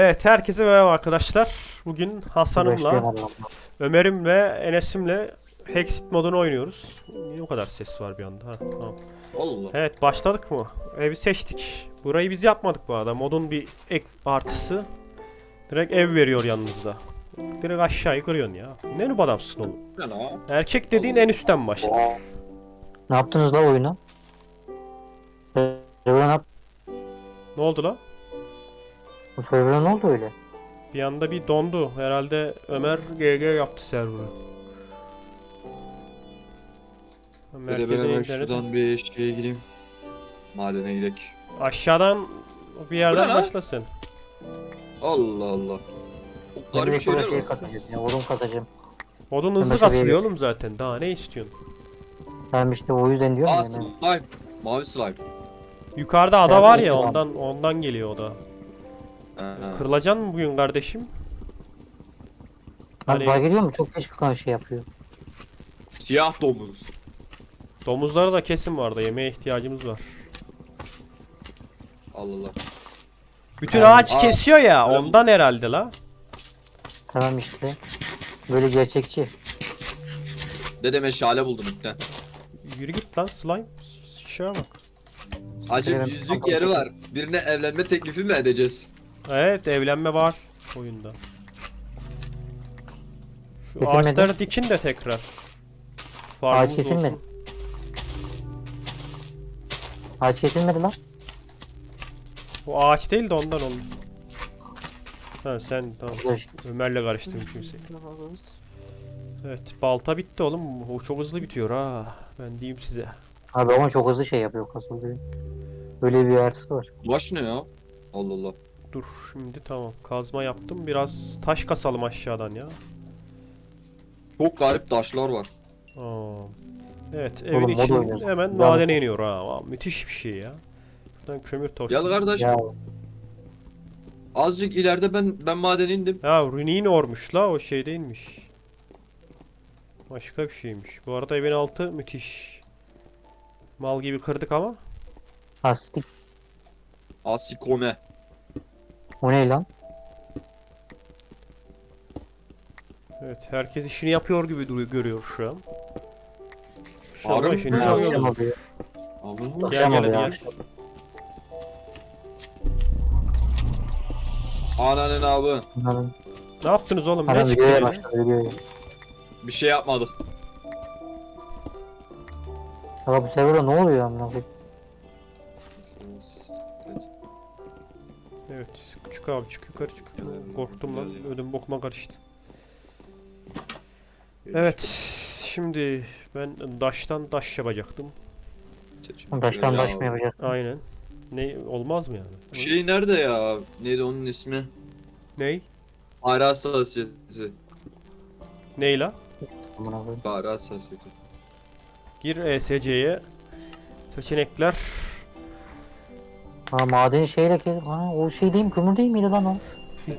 evet herkese merhaba arkadaşlar. Bugün Hasan'ımla. Ömer'imle, Enes'imle Hexit modunu oynuyoruz. Niye o kadar ses var bir anda? Ha, tamam. Allah. Evet başladık mı? Evi seçtik. Burayı biz yapmadık bu arada. Modun bir ek artısı. Direkt ev veriyor yanınızda. Direkt aşağıyı kırıyorsun ya. Ne noob adamsın oğlum. Erkek dediğin en üstten başla. Ne yaptınız la oyuna? Server'a ne yap? Ne oldu lan? Bu server'a ne oldu öyle? Bir anda bir dondu. Herhalde Ömer GG yaptı server'ı. Bir de Merkeze ben hemen internet- şuradan bir şeye gireyim. Madene gidelim. Aşağıdan bir yerden lan? başlasın. Allah Allah. Çok Ben garip şeyler şey var. katacağım ya, odun katacağım. Odun hızlı başka bir kasılıyor oğlum zaten. Daha ne istiyorsun? Ben işte o yüzden diyorum Aa ya. ben- slime. Mavi slime. Yukarıda ada var ya tamam. ondan ondan geliyor o da. Ha. Kırılacaksın mı bugün kardeşim? Lan Hani- ediyor musun? Çok geç kalan şey yapıyor. Siyah domuz. Domuzları da kesin var da yemeğe ihtiyacımız var. Allah Allah. Bütün ağaç Aa, kesiyor ya öyle- ondan herhalde la. Tamam işte. Böyle gerçekçi. Dede meşale buldum ipten. Yürü git lan slime. Şuna bak. Acı Evet. yüzlük yeri var. Birine evlenme teklifi mi edeceğiz? Evet evlenme var oyunda. Şu Kesilmedi. ağaçları dikin de tekrar. Ağaç kesilmedi. olsun. Ağaç kesilmedi lan. Bu ağaç değil de ondan oldu. Ha sen tamam. Dur. Ömer'le karıştırdım kimse. Evet balta bitti oğlum. O çok hızlı bitiyor ha. Ben diyeyim size. Abi ama çok hızlı şey yapıyor kasılıyor. Böyle bir artısı var. Baş ne ya? Allah Allah. Dur şimdi tamam. Kazma yaptım. Biraz taş kasalım aşağıdan ya. Çok garip taşlar var. Aa. Evet evin Oğlum, için oynuyoruz. hemen Ya. madene iniyor ha. Aa, müthiş bir şey ya. Buradan kömür. Gel kardeş. Ya Azıcık ileride ben ben madene indim. Ha Runin ormuş la o şey değilmiş. Başka bir şeymiş. Bu arada evin altı müthiş. Mal gibi kırdık ama. hastik. Asikome. O ne lan? Evet herkes işini yapıyor gibi duruyor görüyor şu an. Şu an mi? işini Ya, yapıyor. Allah Gel, gel, oluyor, gel. Ananın abi. Bunların- Ne yaptınız oğlum? Ne çıktı videoya yine? başladı videoya. Bir şey yapmadık. Aga bu server'a ne oluyor amına koyayım? Küçük abi çık yukarı çık. Korktum lan. Ödüm bokuma karıştı. Evet. Şimdi ben daştan daş yapacaktım. Taştan taş mı yapacağız? Aynen. Ne olmaz mı yani? Bu şey nerede ya? Neydi onun ismi? Ney? Fare hassasiyeti. Ney la? Amına koyayım. Fare hassasiyeti. Gir ESC'ye. Seçenekler. Ha maden şeyle kes. Ha o şey değil mi? Kömür değil miydi lan o?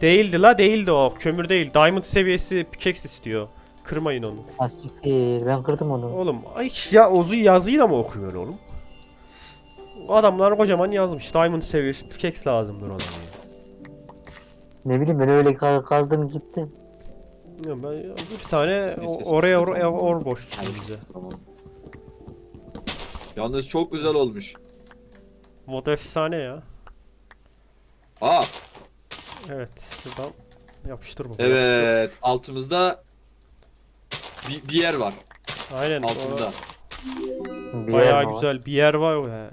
Değildi la değildi o. Kömür değil. Diamond seviyesi pickaxe istiyor. Kırmayın onu. Ha siktir. Ben kırdım onu. Oğlum ay ya ozu yazıyla mı okuyorsun oğlum? Adamlar kocaman yazmış. Diamond seviyesi pickaxe lazımdır ona. Ne bileyim ben öyle kaz- kazdım gitti. Ya ben bir tane o- oraya or, or boş bize. Tamam. Yalnız çok güzel olmuş. Mod efsane ya. Aa Evet. Şuradan yapıştır bu. evet altımızda bir, bir yer var Aynen. altında. o Bir Bayağı yer mi var? güzel bir yer var. He.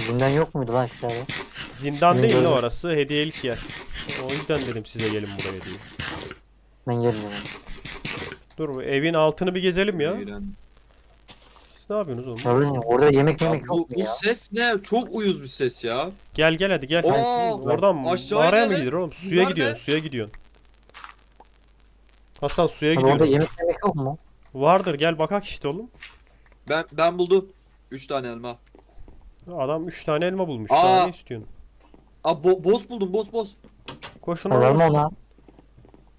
Zindan yok muydu lan aşağıda? Zindan Ne değil de orası. Hediyelik yer. O yüzden dedim size gelin buraya diye. Ben gelmiyorum. Dur bu evin altını bir gezelim ya. İğren. Siz ne yapıyorsunuz oğlum? Orada, orada yemek Ya yemek bu, yok mu bu ya? ses ne? Çok uyuz bir ses ya. Gel gel hadi gel. Oo, Oradan aşağı mağaraya mı inelim. gidiyor oğlum? Suya Bunlar gidiyorsun, ne? suya gidiyorsun. Hasan suya Abi orada gidiyorsun. yemek yemek yok mu? Vardır gel bakak işte oğlum. Ben ben buldum. 3 tane elma. Adam 3 tane elma bulmuş. Aa. Daha ne istiyorsun? Aa bo boss buldum boss boss. Koşun Var mı oğlum. ona?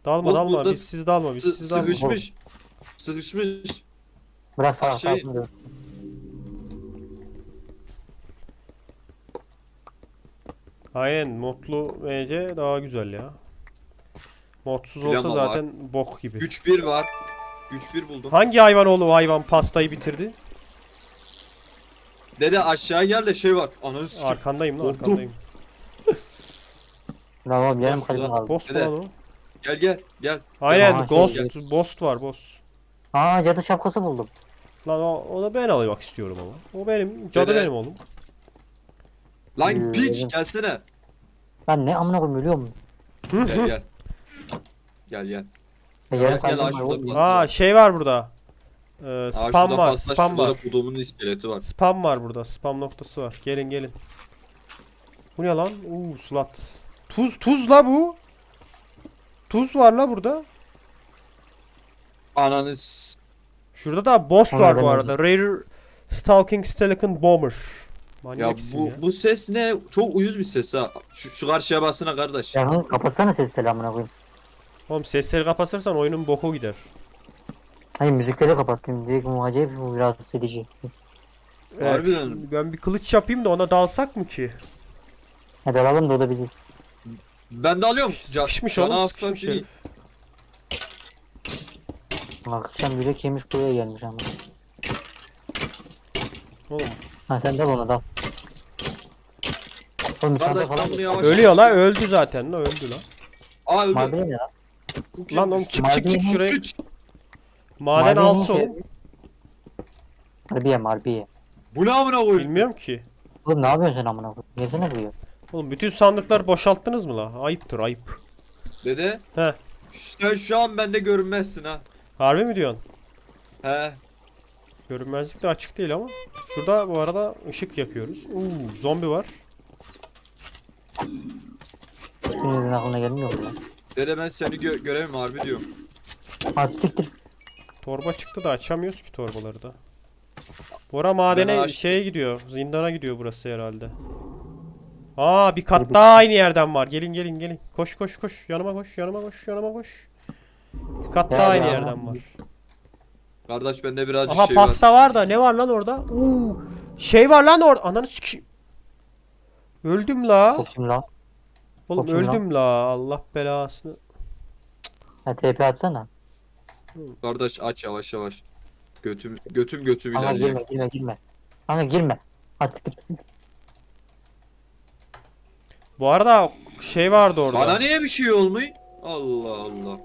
Dalma Boz dalma. burada Biz siz dalma. Biz Sı- siz dalma. sıkışmış. Sıkışmış. Bırak sağ sağ. Aynen modlu MC daha güzel ya. Modsuz olsa Bilmem ama zaten bok gibi. Güç 1 var. Güç 1 buldum. Hangi hayvan oğlum hayvan pastayı bitirdi? Dede aşağı gel de şey var. Ananı sikeyim. Arkandayım lan Korktum. arkandayım. Tamam yarım Boş kalbim lan. kaldı. Boss mu Dede. lan o? Gel gel gel. Aynen Aha, Ghost, şey, Ghost var boss. Aa cadı şapkası buldum. Lan o, onu ben almak istiyorum ama. O benim, cadı Dede. benim oğlum. Lan Yürü, piç gelsene. Ben ne amına koyayım ölüyor mu? Hı Gel gel. Gel gel. Ya yarım Gel, gel, kalbim aa, var şurada oğlum. pasta. Aa şey var burada. Ee, Aa, spam şurada var, pasta, spam şurada var. da Kudomun iskeleti var. Spam var burada, spam noktası var. Gelin gelin. Bu ne lan? Uuu slat. Tuz, tuz la bu. Tuz var la burada. Ananı s- Şurada da boss Onu var bu arada. Rare Stalking Stalking Bomber. Ya Manyak bu ya. bu ses ne? Çok uyuz bir ses ha. Şu, şu karşıya bassana kardeş. Ya lan kapatsana ses selamına koyayım. Oğlum sesleri kapatırsan oyunun boku gider. Hayır müzikleri kapattım. Direkt bu acayip bu rahatsız edici. Harbiden. şimdi Ben bir kılıç yapayım da ona dalsak mı ki? Hadi alalım da o da bizi. Ben de alıyorum. Sıkışmış oğlum, sıkışmış. Akşam yürek yemiş buraya gelmiş ama. Oğlum Ha sen dal ona dal. Oğlum içeride Kardeş falan ben bunu yavaş ölüyor la öldü zaten la öldü la. Aa öldü. Maden ne lan? Oğlum çık çık çık Maden- şuraya. Piç. Maden Maden altı işe Harbiye harbiye. Bu ne amına koyayım? Bilmiyorum ki. Oğlum ne yapıyorsun sen amına koyayım? Yesene buraya. Oğlum bütün sandıkları boşalttınız mı la? Ayıptır ayıp. Dede. He. Sen şu an bende görünmezsin ha. Harbi mi diyorsun? He. Görünmezlik de açık değil ama. Şurada bu arada ışık yakıyoruz. Uuu zombi var. Hiçbirinizin aklına gelmiyor mu lan? Dede ben seni gö göremem harbi diyorum. Ha siktir. Torba çıktı da açamıyoruz ki torbaları da. Bora madene açtım. şeye gidiyor. Zindana gidiyor burası herhalde. Aa bir kat daha aynı yerden var. Gelin gelin gelin. Koş koş koş. Yanıma koş. Yanıma koş. Yanıma koş. Bir kat daha aynı yerden var. Kardeş bende birazcık Aha şey var. pasta var da ne var lan orada? Uuu. Şey var lan orada. Ananı sikeyim. Öldüm la. Kokayım lan. Oğlum Bakayım lan. öldüm la. Allah belasını. Ha TP atsana. Kardeş aç yavaş yavaş. Götüm götüm götüm Kanka ilerliyor. girme girme girme. Kanka girme. Siktir. Bu arada şey vardı orada. Bana niye bir şey olmuyor? Allah Allah.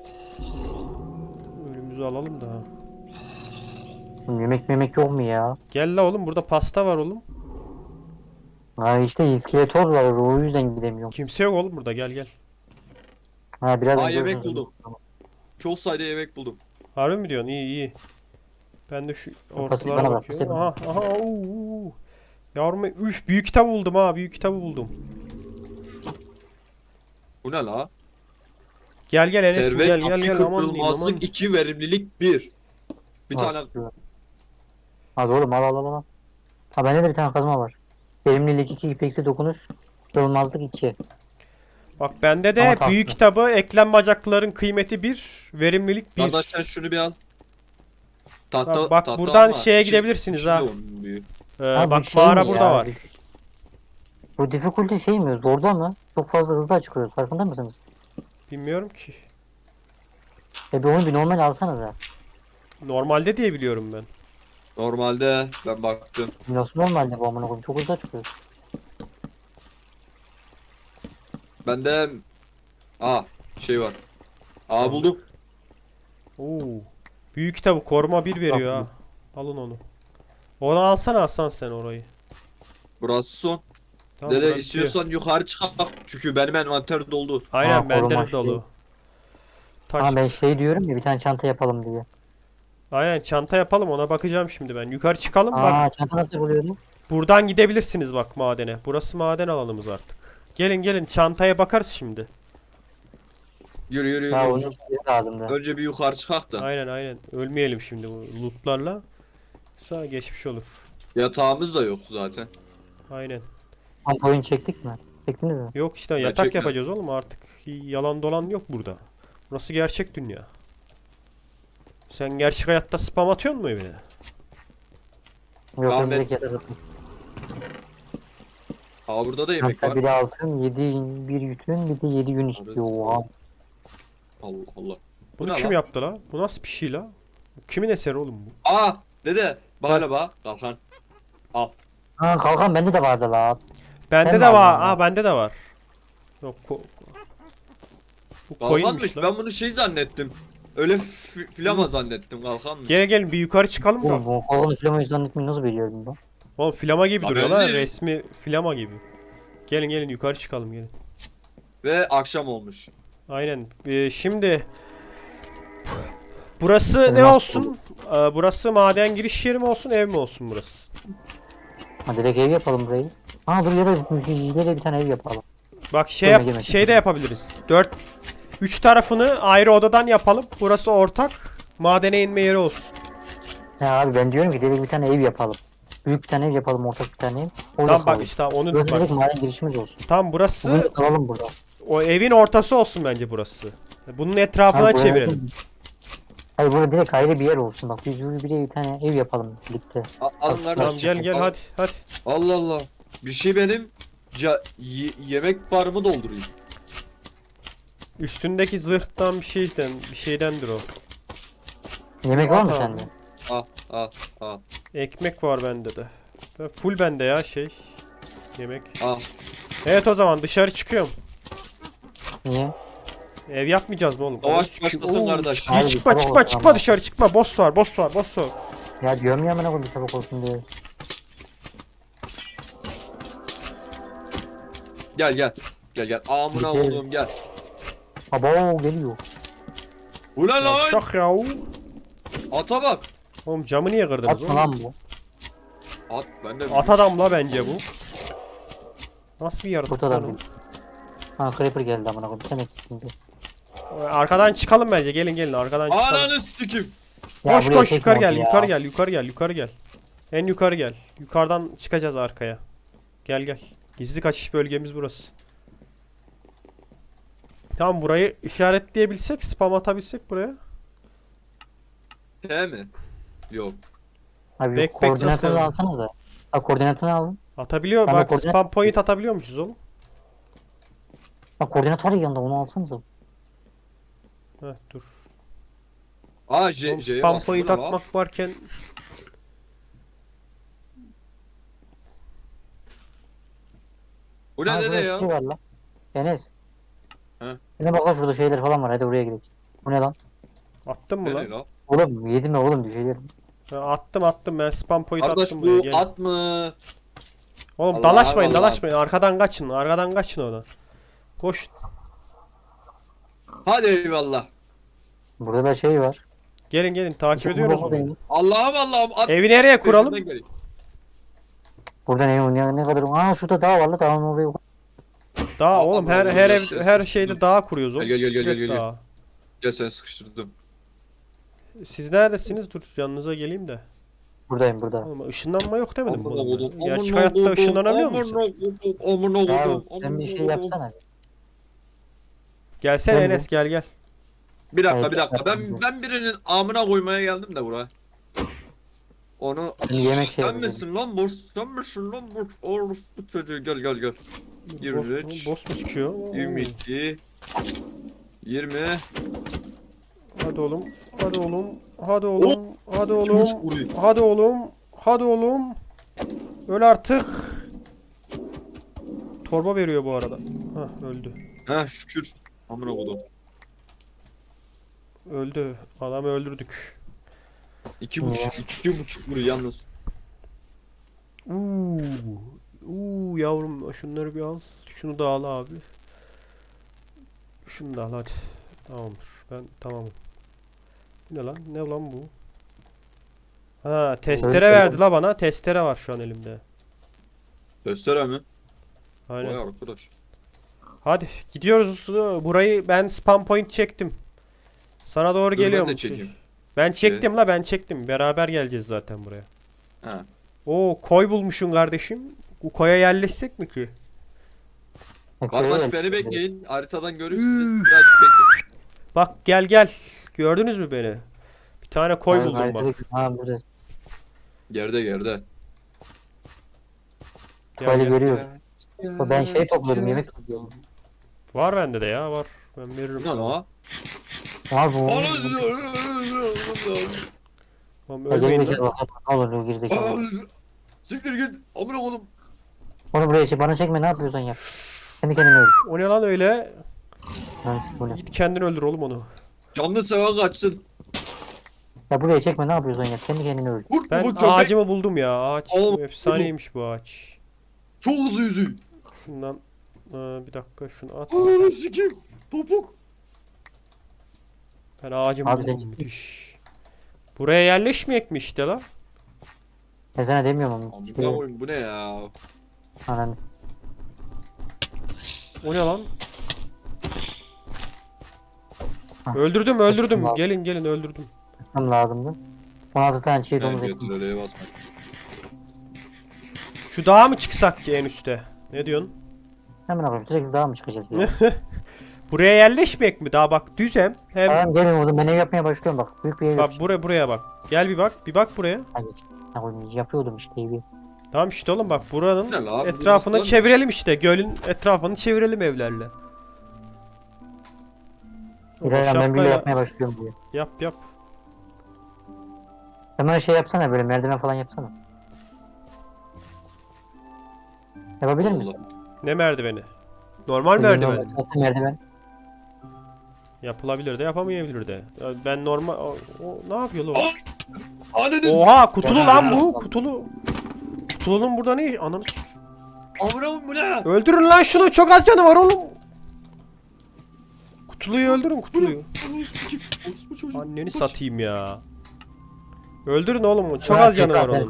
Ölümümüzü alalım da. Yemek memek yok mu ya? Gel la oğlum burada pasta var oğlum. Ha işte iskeletor var o yüzden gidemiyorum. Kimse yok oğlum burada gel gel. Ha biraz Aa, önce yemek buldum. Çok sayıda yemek buldum. Harbi mi diyorsun? İyi iyi. Ben de şu bana ortalara bak, bakıyorum. Aha aha uu, uu. Yavrum üf büyük kitap buldum ha büyük kitabı buldum. Bu ne la? Gel gel Enes Servet gel gel gel aman diyeyim aman. kıpırılmazlık 2 verimlilik 1. Bir Ha, tane. Hadi oğlum al al al al. Ha bende de bir tane kazma var. Verimlilik 2, ipeksi dokunuş, kırılmazlık 2. Bak bende de Ama tatlı. büyük kitabı eklem bacakların kıymeti 1, verimlilik 1. Kardeş sen şunu bir al. Tahta, Bak, bak tahta buradan alma. şeye gidebilirsiniz içinde ha. onun büyüğü. Ee, Abi bak şey mağara mi burada ya? var. Bu difficulty şey mi? Zorda mı? Çok fazla hızlı açıklıyoruz. Farkında mısınız? Bilmiyorum ki. E bir onu bir normal alsanız ha. Normalde diye biliyorum ben. Normalde ben baktım. Nasıl normalde bu amına koyayım? Çok hızlı açıklıyoruz. Bende Aa şey var. Aa buldum. Oo. Büyük kitabı koruma 1 veriyor ha. Alın onu. Onu alsana Hasan sen orayı. Burası son. Tamam, Dede bırak istiyorsan yukarı çıkak. Çünkü benim envanter doldu. Aynen Ha, bende koruma de dolu. Taş. Ha ben şey diyorum ya bir tane çanta yapalım diye. Aynen çanta yapalım ona bakacağım şimdi ben. Yukarı çıkalım bak. Aa çanta nasıl buluyordu? Buradan gidebilirsiniz bak madene. Burası maden alanımız artık. Gelin gelin çantaya bakarız şimdi. Yürü yürü yürü. Ha onun önce bir yukarı çıkak da. Aynen aynen. Ölmeyelim şimdi bu lootlarla. Sağ geçmiş olur. Yatağımız da yok zaten. Aynen. Kamp oyun çektik mi? Çektiniz mi? Yok işte yatak çekmem. yapacağız oğlum artık. Yalan dolan yok burada. Burası gerçek dünya. Sen gerçek hayatta spam atıyor mu evine? Yok Tamam, önümüzdeki yatak atın. Aa burada da yemek Hatta var. biri altın, yedi bir yutun, bir de yedi gün istiyor. Oha. Allah Allah. Bunu ne kim lan? yaptı la? Bu nasıl bir şey la? Bu Kimin eseri oğlum bu? Aa dede. Hele bak. Kalkan. Al. Ha kalkan bende de vardı la. Bende Ben de de var. Aa bende de var. Yok ko Bu koyunmuş lan. Ben bunu şey zannettim. Öyle f- flama zannettim kalkanmış. Gel gelin bir yukarı çıkalım da. Oğlum bu kalkanı filamayı zannetmeyi nasıl biliyorum ben? Oğlum flama gibi Lan duruyor lan. benziyor. Resmi flama gibi. Gelin gelin yukarı çıkalım gelin. Ve akşam olmuş. Aynen. Ee, şimdi burası ne olsun? Ee, burası maden giriş yeri mi olsun, ev mi olsun burası? Ha direkt ev yapalım burayı. Ha dur ya da ileri bir tane ev yapalım. Bak şey yap, şey de yapabiliriz. 4 3 tarafını ayrı odadan yapalım. Burası ortak. Madene inme yeri olsun. Ya abi ben diyorum ki direkt bir tane ev yapalım. Büyük bir tane ev yapalım, ortak bir tane ev. Orada Tam bak işte onu Burası bak. maden girişimiz olsun. Tam Bugün burası de kalalım burada. o evin ortası olsun bence burası. Bunun etrafına Ha, çevirelim. Hayır burada direkt ayrı bir yer olsun. Bak biz bir bir tane ev yapalım birlikte. A- alın. Tamam gel gel Al. hadi hadi. Allah Allah. Bir şey benim ca- ye- yemek barımı doldurayım. Üstündeki zırhtan bir şeyden bir şeydendir o. Yemek var mı Tamam. sende? Al al al Ekmek var bende de. Ben full bende ya şey. Yemek. al. Evet o zaman dışarı çıkıyorum. Niye? Ev yapmayacağız mı oğlum? Savaş başlasın kardeş. çıkma Abi, çıkma sabah çıkma çıkma dışarı çıkma. Boss var boss var boss var. Ya diyorum ya amına koyayım bir tabak olsun diye. Gel gel. Gel gel. Amına Gel. oğlum gel. Abo geliyor. Bu ne lan? Şak ya. Ata bak. Oğlum camı niye kırdınız At mı oğlum? lan bu? At ben de At adam la bence bu. Nasıl bir yaratık Burada da lan. Ha Creeper geldi amına koyayım. Sen eksiksin diye. Arkadan çıkalım bence gelin gelin arkadan çıkalım. Ananı sikim. Ya Koş buraya koş yukarı gel yukarı gel yukarı gel yukarı gel. En yukarı gel. Yukarıdan çıkacağız arkaya. Gel gel. Gizli kaçış bölgemiz burası. Tamam burayı işaretleyebilsek, spam atabilsek buraya. He mi? Yok. Abi Backpack koordinatını nasıl? alsanıza. Ha koordinatını alın. Atabiliyor Ben de bak koordinat- spam point atabiliyormuşuz oğlum. Ha koordinat var ya yanında onu alsanıza. Heh dur. Aa J Oğlum, J'ye spam bas. point Bu ne lan? atmak varken Bu ne dede burada ya? Şey var lan. Enes. He. Yine bak lan şurada şeyler falan var hadi oraya gidelim. Bu ne lan? attın mı lan? lan? Oğlum yedim mi oğlum bir şeyler. Ha, attım attım ben spam point Kardeş attım buraya bu gel. at mı? Oğlum Allah dalaşmayın Allah. dalaşmayın arkadan kaçın arkadan kaçın ona. Koş. Hadi eyvallah. Burada da şey var. Gelin gelin takip ediyoruz burada mu? değil. Allah'ım Allah'ım at. Evi nereye kuralım? peşinden geleyim. Burada ne, ne, ne kadar... Aa şurada dağ var lan dağın oraya. Dağ Aa, oğlum her her ev her şeyde dağ kuruyoruz oğlum. Gel, gel, gel, gel, Siklet gel, gel. dağı. Gel seni sıkıştırdım. Siz neredesiniz? Dur yanınıza geleyim de. Buradayım burada. Oğlum ışınlanma yok demedim mi Amına oğlum? ben? Gerçek amına hayatta ışınlanamıyor musun? amına kodum, Amına kodum, sen bir amına şey yapsana. Gelsene Gel Enes gel gel. Bir dakika bir dakika. Ben ben birinin amına koymaya geldim de buraya. Onu yemek sen misin lan bu? Sen misin lan bu? Orospu çocuğu gel gel gel. 23. Boss, mu çıkıyor? Oo. 22 20 Hadi oğlum. Hadi oğlum. Hadi Oh! oğlum. Hadi Üç oğlum. vuruyor. Hadi oğlum. Hadi oğlum. Öl artık. Torba veriyor bu arada. Hah öldü. Ha şükür. Amına kodum. Öldü. Adamı öldürdük. İki buçuk, iki buçuk vuruyor yalnız. Uuu. Uuu yavrum şunları bir al. Şunu da al abi. Şunu da al hadi. Tamamdır. Ben tamamım. Bu ne lan? Ne lan bu? Ha testere verdi la bana. Testere var şu an elimde. Testere mi? Aynen. Vay arkadaş. Hadi gidiyoruz. Burayı ben spam point çektim. Sana doğru Dur, ben geliyorum. de çekeyim. Ben çektim la ben çektim. Beraber geleceğiz zaten buraya. Ha. Oo koy bulmuşsun kardeşim. Bu koya yerleşsek mi ki? Kardeş beni bekleyin. Haritadan görürsünüz. Birazcık bekleyin. Bak gel gel. Gördünüz mü beni? Bir tane koy Hayır, buldum bak. direkt- Ha burada. Geride geride. Gel, görüyor. Ben şey topluyordum yemek topluyordum. Var bende de ya var. Ben veririm Ne sana. lan? Abi bu. Tamam Ya. Ne olur o. Siktir git. Amına koydum. Onu buraya çek. Bana çekme ne yapıyorsan yap. Kendi kendine öl. O ne lan öyle? Lan? Git kendini öldür oğlum onu. Canlı seven kaçsın. Ya buraya çekme ne yapıyorsan yap. Kendi kendine öl. Kurt Ben bu köpek. ağacımı buldum ya. Ağaç Oğlum, efsaneymiş bu ağaç. Çok hızlı yüzüyor. Şundan Aa, bir dakika şunu at. Ananı sikeyim. Topuk. Ben ağacımı Abi sen buldum. Müthiş. Buraya yerleşmeyek mi işte lan? Ben sana demiyorum onu. Amına koyayım bu ne ya? Ananı. O ne lan? Hah. Öldürdüm öldürdüm. Tamam. Gelin gelin öldürdüm. Tam lazımdı. 16 tane domuz Ben ettim. götür basma. Şu dağa mı çıksak ki en üste? Ne diyorsun? Hemen alayım. Sürekli daha mı çıkacağız ya? Buraya yerleşmeyek mi? Daha bak düzem. Hem Tamam gelin oğlum ben ev yapmaya başlıyorum bak. Büyük bir ev bak yapacağım. buraya buraya bak. Gel bir bak. Bir bak buraya. Hadi. Ya oğlum yapıyordum işte evi. Tamam işte oğlum bak buranın Ne etrafını Burası çevirelim işte. Gölün etrafını çevirelim evlerle. İleriden ben bile şapkayla- yapmaya başlıyorum buraya. Yap yap. Sen bana şey yapsana böyle merdiven falan yapsana. Yapabilir misin? Ne merdiveni? Normal merdiven. normal tahta merdiven. Yapılabilir de yapamayabilir de. Ben normal... O, o ne yapıyor lan? Ananı Oha kutulu Ya. lan bu. Kutulu. Kutulunun burada ne? Ananı s- Amına bu ne? Öldürün lan şunu. Çok az canı var oğlum. Kutuluyu öldürün kutuluyu. Ananı sikeyim. Orospu çocuğu. Anneni Kaç. satayım ya. Öldürün oğlum. Çok az canı var at.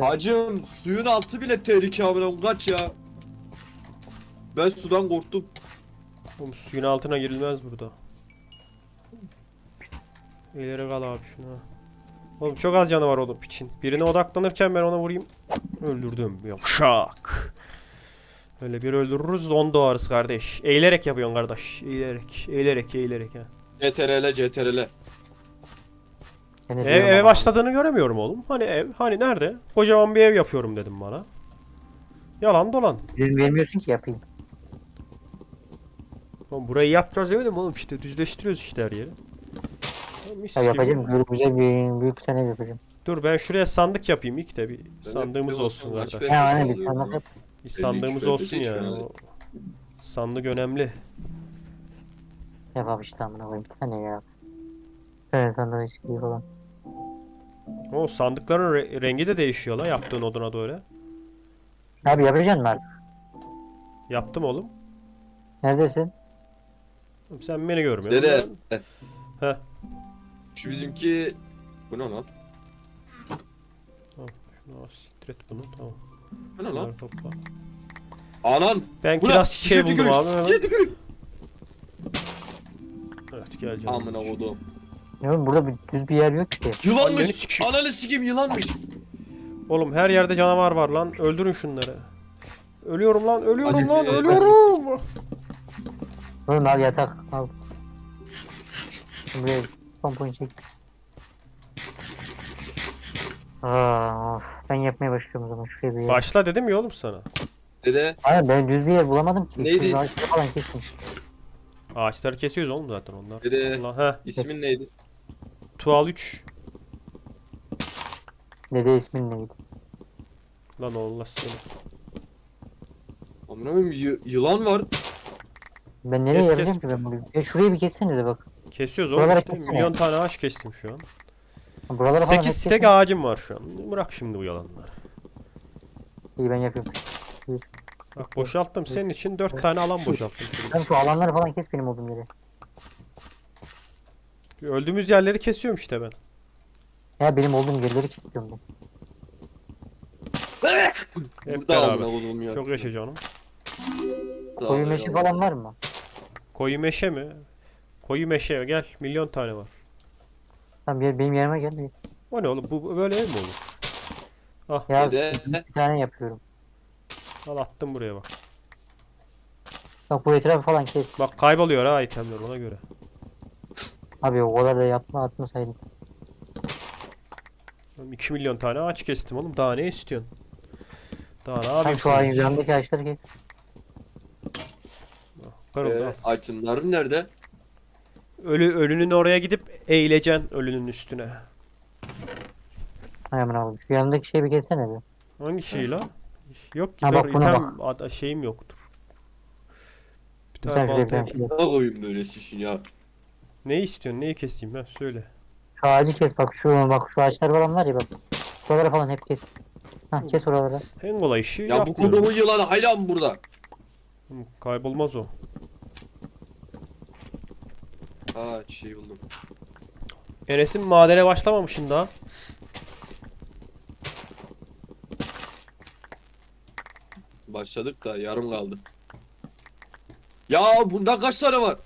Hacım suyun altı bile tehlike amına koyayım. Kaç ya. Ben sudan korktum. Oğlum suyun altına girilmez burada. İleri kal abi şuna. Oğlum çok az canı var oğlum piçin. Birine odaklanırken ben ona vurayım. Öldürdüm. Yavşak. Öyle bir öldürürüz on doğarız kardeş. Eğilerek yapıyorsun kardeş. Eğilerek. Eğilerek eğilerek ha. CTRL CTRL. Ev, eve başladığını göremiyorum oğlum. Hani ev, hani nerede? Kocaman bir ev yapıyorum dedim bana. Yalan dolan. İzin vermiyorsun ki yapayım. Oğlum burayı yapacağız demedim oğlum işte düzleştiriyoruz işte her yeri. Mis Ya gibi. yapacağım. Büyük, güzel bir büyük bir tane yapacağım. Dur ben şuraya sandık yapayım ilk de bir de sandığımız de olsun olsun, zaten. kaç He aynen bir tane ya. yap. Bir sandığımız şöyle olsun seç yani. şöyle. O sandık önemli. Yap abi işte amına koyayım bir tane ya. Evet sandığı çıkıyor falan. O sandıkların re- rengi de değişiyor la yaptığın oduna doğru. Abi yapacaksın mı artık? Yaptım oğlum. Neredesin? Oğlum Sen beni görmüyorsun. Dede. Ben- Heh. Şu bizimki... Bu ne lan? Tamam. Şunu al, siktir et bunu. Tamam. Bu ne lan? Bunları topla. Anan! Ben Bu ne? kiraz çiçeği Çiçeği buldum tükürük, abi. hemen. Çiçeği tükürük. Evet gel canım. Amına koydum. Ya oğlum burada bir, düz bir yer yok ki. Anneni Yılanmış. sikeyim. Ananı sikeyim yılanmış. Oğlum her yerde canavar var lan. Öldürün şunları. Ölüyorum lan, ölüyorum Acı- lan, e, ölüyorum. Oğlum al yatak al. Buraya pompon çek. Aa, of. Ben yapmaya başlıyorum o zaman şuraya bir yer. Başla dedim ya oğlum sana. Dede. Hayır ben düz bir yer bulamadım ki. Neydi? Ağaçları falan kestim. Ağaçları kesiyoruz oğlum zaten onlar. Dede. Allah he. İsmin neydi? Tuval 3. Dede ismin neydi? Lan Allah seni. Amına koyayım yılan var. Ben nereye Kes, yapacağım kes. ki ben bunu? Ya şurayı bir kessene de bak. Kesiyoruz oğlum Buralara işte. kessene. Milyon tane ağaç kestim şu an. Buralara falan 8 hep stek kesene. ağacım var şu an. Bırak şimdi bu yalanları. İyi ben yapıyorum. Bak boşalttım senin için 4 tane alan boşalttım. Sen şu alanları falan kes benim olduğum yere. Öldüğümüz yerleri kesiyorum işte ben. Ya benim olduğum yerleri kesiyorum ben. Hep Burada amına beraber. koydum ya. Çok yaşa canım. Daha Koyu ya. meşe falan var mı? Koyu meşe mi? Koyu meşe gel. Milyon tane var. Tamam yer, benim yerime gel. O ne oğlum? Bu böyle ev mi olur? Ya Dede. bir tane yapıyorum. Al attım buraya bak. Bak bu etrafı falan kes. Bak kayboluyor ha itemler ona göre. Abi o kadar da yapma atmasaydım. Oğlum 2 milyon tane ağaç kestim oğlum. Daha ne istiyorsun? Daha ne yapayım şu an sana? yanındaki ağaçları kes. Kırıldı. Ee, itemların nerede? Ölü ölünün oraya gidip eğileceksin ölünün üstüne. Hay aman abi. Şu yanındaki şeyi bir kessene bir. Hangi şey la? Yok ki Ha, dur bak buna item ad- şeyim yoktur. Bir tane bir balta şey. Ne koyayım böyle şişin ya? Neyi istiyorsun? Neyi keseyim ben? Söyle. Şu ağacı kes bak şu bak şu ağaçlar falan var ya bak. Şuraları falan hep kes. Hah kes oraları. En kolay işi Ya bu yapmıyorum. kodumun yılanı hala mı burada? Hı, Kaybolmaz o. Ha şey buldum. Enes'in madene başlamamışsın daha. Başladık da yarım kaldı. Ya bunda kaç tane var?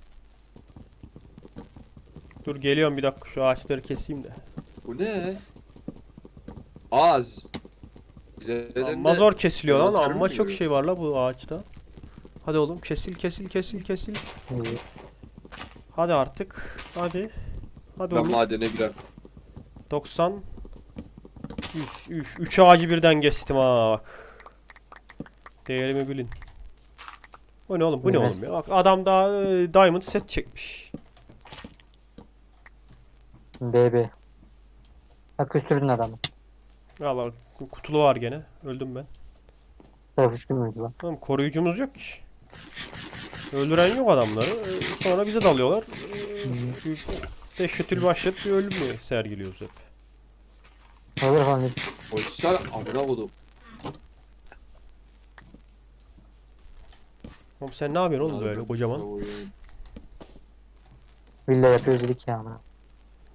Dur geliyorum bir dakika şu ağaçları keseyim de. Bu ne? Az. Güzel Amma zor kesiliyor lan. envanter mi Amma çok giriyor? şey var la bu ağaçta. Hadi oğlum kesil kesil kesil kesil. Hadi artık. Hadi. Hadi Ben oğlum. madene girer. 90 100 üf, 3 ağacı birden kestim ha bak. Değerimi bilin. Bu ne oğlum? Bu ne Evet. oğlum ya? Bak adam daha e, diamond set çekmiş. BB. Bak küstürdün adamı. Allah kutulu var gene. Öldüm ben. Taraf üstü müydü lan? Oğlum koruyucumuz yok ki. Öldüren yok adamları. Sonra bize dalıyorlar. Dehşetül vahşet bir ölüm mü sergiliyoruz hep. Falan hep. Koşsana amına kodum. Oğlum sen ne yapıyorsun oğlum böyle kocaman? Villa yapıyoruz dedik ya ama.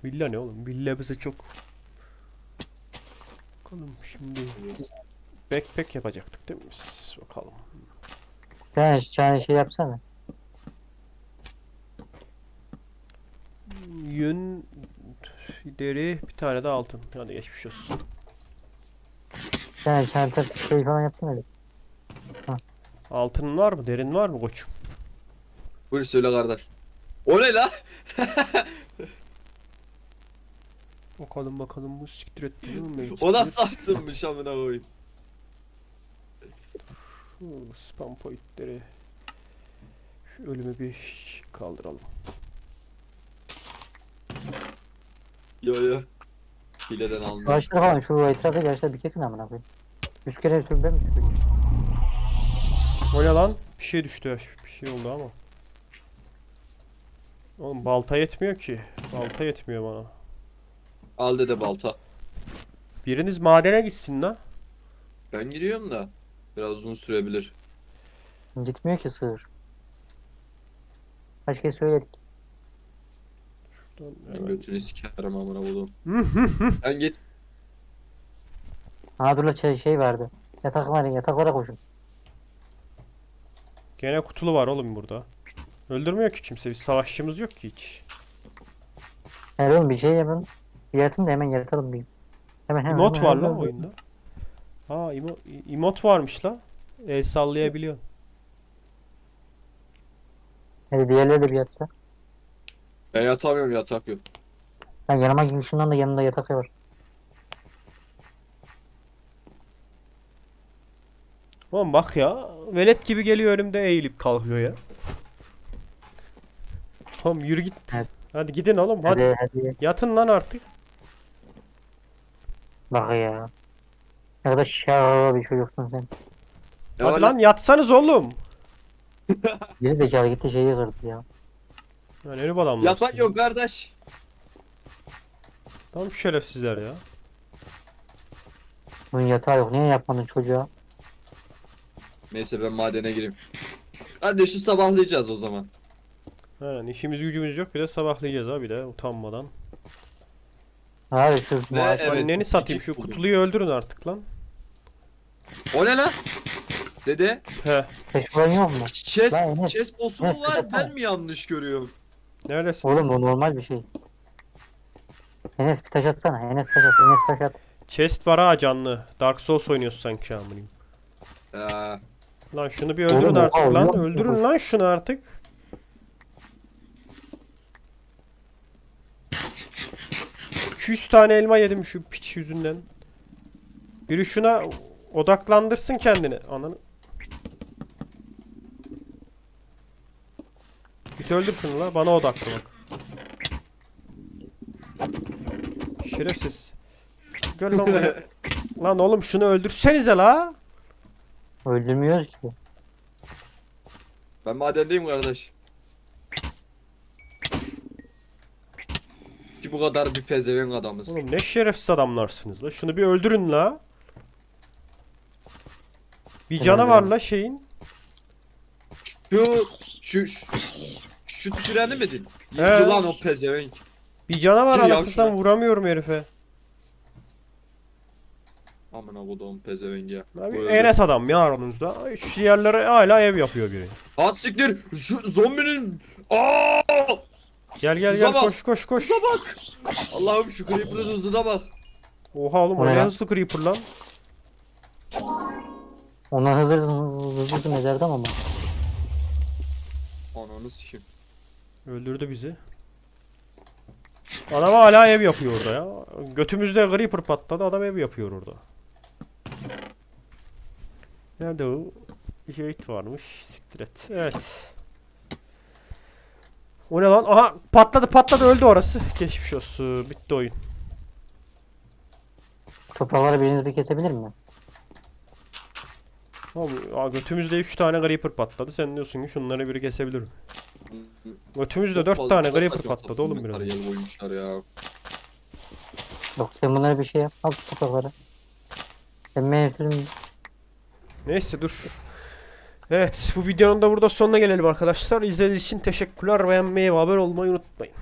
Villa ne oğlum? Villa bize çok... Bakalım şimdi... Backpack yapacaktık değil mi biz? Bakalım. Sen bir tane şey yapsana. Yün... Deri, bir tane de altın. Hadi geçmiş olsun. Bir tane çanta şey falan yapsana bir. Altının var mı? Derin var mı koçum? Buyur söyle kardeş. O ne la? Bakalım bakalım bu siktir etti değil mi? O nasıl attınmış amına koyayım. Hı, Spam pointleri. Şu ölümü bir kaldıralım. Yo yo. Hileden aldım. ağaçları falan şu etrafı ağaçları bir kesin amına koyayım. Üç kere sür ben mi süreyim? O ne lan? Bir şey düştü. Bir şey oldu ama. Oğlum balta yetmiyor ki. Balta yetmiyor bana. Al dede balta. Biriniz madene gitsin la. Ben gidiyorum da. Biraz uzun sürebilir. Gitmiyor ki sığır. Kaç kez söyledik. Şuradan Ben hemen- götünü sikerim amına kodum. Sen git. Ha dur la şey, şey vardı. Yatak var ya yataklara koşun. Gene kutulu var oğlum burada. Öldürmüyor ki kimse. Biz savaşçımız yok ki hiç. Her oğlum bir şey yapın. Bir yatın da hemen yatalım bir. Hemen hemen. Emot hemen, var hemen, lan oyunda. Aa emo, emot varmış la. El sallayabiliyor. Hadi diğerleri de bir yatsa. Ben yatamıyorum yatak yok. Ben yanıma girişimden de yanında yatak var. Oğlum bak ya. Velet gibi geliyor önümde eğilip kalkıyor ya. Oğlum yürü git. Evet. Hadi gidin oğlum hadi. Hadi hadi. Yatın lan artık. Bak ya. Ne kadar şahı bir çocuksun sen. Ya hadi lan yatsanız oğlum. Geri zekalı gitti şeyi kırdı ya. Yani ölü adamlar. Yatak yok kardeş. Tam şerefsizler ya. Bunun yatağı yok. Niye yapmadın çocuğa? Neyse ben madene gireyim. Kardeşim sabahlayacağız o zaman. Aynen işimiz gücümüz yok bir de sabahlayacağız ha bir de utanmadan. Abi şu Ve maaş- evet, Anneni satayım şu buldum. kutuluyu öldürün artık lan. O ne lan? Dede, He. Yok mu? chess, Lan Enes, chess boss'u mu var? Ben mi yanlış görüyorum? Neredesin? Oğlum bu normal bir şey. Enes bir taş atsana. Enes taş at. Enes taş at. Chest var ha canlı. Dark Souls oynuyorsun sanki amınıyım. Ya, Lan şunu bir öldürün Oğlum, artık oha, lan. mu Öldürün lan şunu artık. 200 tane elma yedim şu piç yüzünden. Biri şuna odaklandırsın kendini. Ananı. Git öldür şunu la. Bana odaklı bak. Şerefsiz. Gel lan buraya. Lan oğlum şunu öldürsenize la. Öldürmüyoruz ki. Ben madendeyim kardeş. Ki bu kadar bir pezevenk adamız. Oğlum ne şerefsiz adamlarsınız la. Şunu bir öldürün la. Bir Helal canavar ya. la şeyin. Şu şu şu, şu tüküreni mi din? He. Yılan o pezevenk. Bir canavar Dur ya anasından şuna. vuramıyorum herife. Amına koduğum pezevenk ya. Abi. Enes adam ya aranızda. Şu yerlere hala ev yapıyor biri. Ha siktir. Şu zombinin. Aa! Gel gel Hıza gel bak. koş koş koş. Hıza bak. Allah'ım şu creeper'ın hızına bak. Oha oğlum O ne lan? hızlı creeper lan. Ondan hızlı hızlı hızlı mezarda ama. Ananı sikeyim. Öldürdü bizi. Adam hala ev yapıyor orada ya. Götümüzde creeper patladı adam ev yapıyor orada. Nerede o? Bir şey varmış. Siktir et. Evet. O ne lan? Aha patladı patladı öldü orası. Geçmiş olsun. Bitti oyun. Toprakları biriniz bir kesebilir mi? Oğlum, aa, götümüzde 3 tane creeper patladı. Sen diyorsun ki şunları biri kesebilirim. Götümüzde Çok 4 fazla tane creeper patladı oğlum biraz. materyal koymuşlar ya. Yok sen bunlara bir şey yap. Al toprakları. Sen benim sözüm Neyse dur. Evet bu videonun da burada sonuna gelelim arkadaşlar. İzlediğiniz için teşekkürler. Beğenmeyi ve haber olmayı unutmayın.